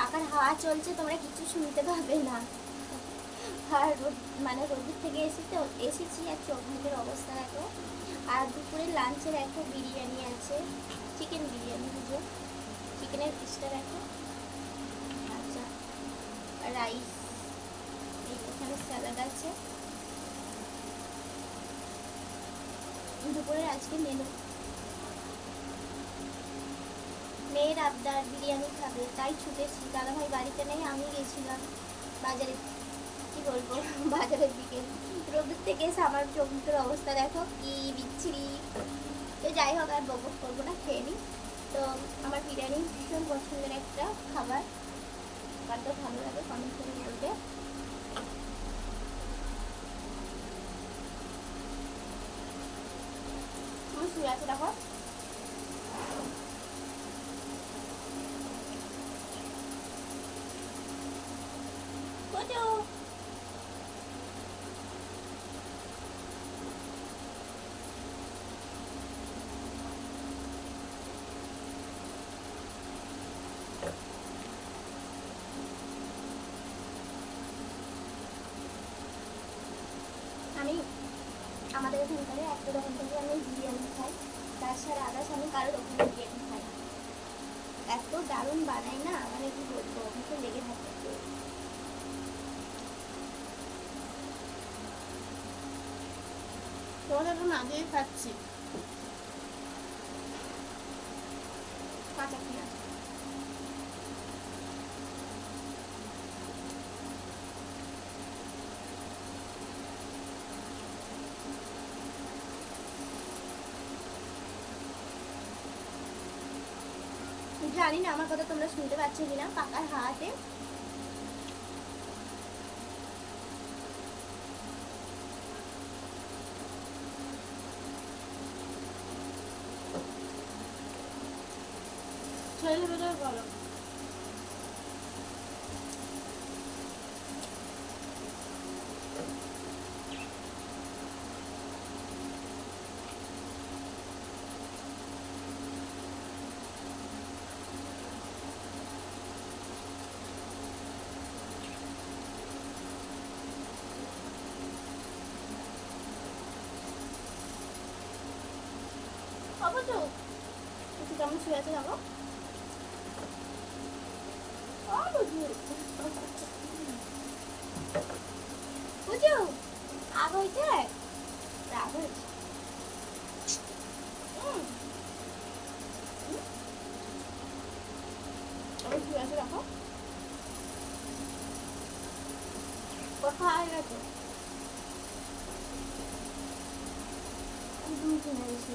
পাখার হাওয়া চলছে, তোমরা কিছু শুনতে পাবে না। আর মানে রোদের থেকে এসে তো, এসেছি আর চোখ মুখের অবস্থা দেখো। আর দুপুরে লাঞ্চের একটা বিরিয়ানি আছে চিকেন বিরিয়ানি বুঝো চিকেনের পিসটা দেখো। আচ্ছা রাইস এই ওখানে স্যালাড আছে। দুপুরের আজকে মেনু মেয়ের আবদার বিরিয়ানি খাবে, তাই ছুটেছি। দাদাভাই বাড়িতে নেই, আমি গেছিলাম বাজারে। কি বলব? বাজারের দিকে। রোদের থেকে এসে আমার চোখ মুখের অবস্থা দেখো, কি বিচ্ছিরি। তো যাই হোক, আর বকবক করব না, খেয়ে নিই তো আমার বিরিয়ানি ভীষণ পছন্দের একটা খাবার। তো ভালো লাগে কমেন্ট করে বলবে। আমার শুয়ে আছে, দেখো। আমি আমাদের এখানকারে একটা দোকান থেকে আমি বিরিয়ানি খাই তাছাড়া আদার্স আমি কারও দোকানে বিরিয়ানি খাই এত দারুণ বানাই না মানে কি বলব মুখে লেগে থাকে। তোমাদের তো না দিয়ে খাচ্ছি কাঁচা পেঁয়াজ জানি না, আমার কথা তোমরা শুনতে পাচ্ছ কিনা, পাকার হাতে। ছেলে ভেতরে বলো অবশ্য একটু কেমন শুয়ে আছে দেখো ও বুঝু বুঝু আগ হয়েছে রাগ হয়েছে হুম আমি শুয়ে আছে দেখো কথা হয়ে গেছে একদম কিনে গেছি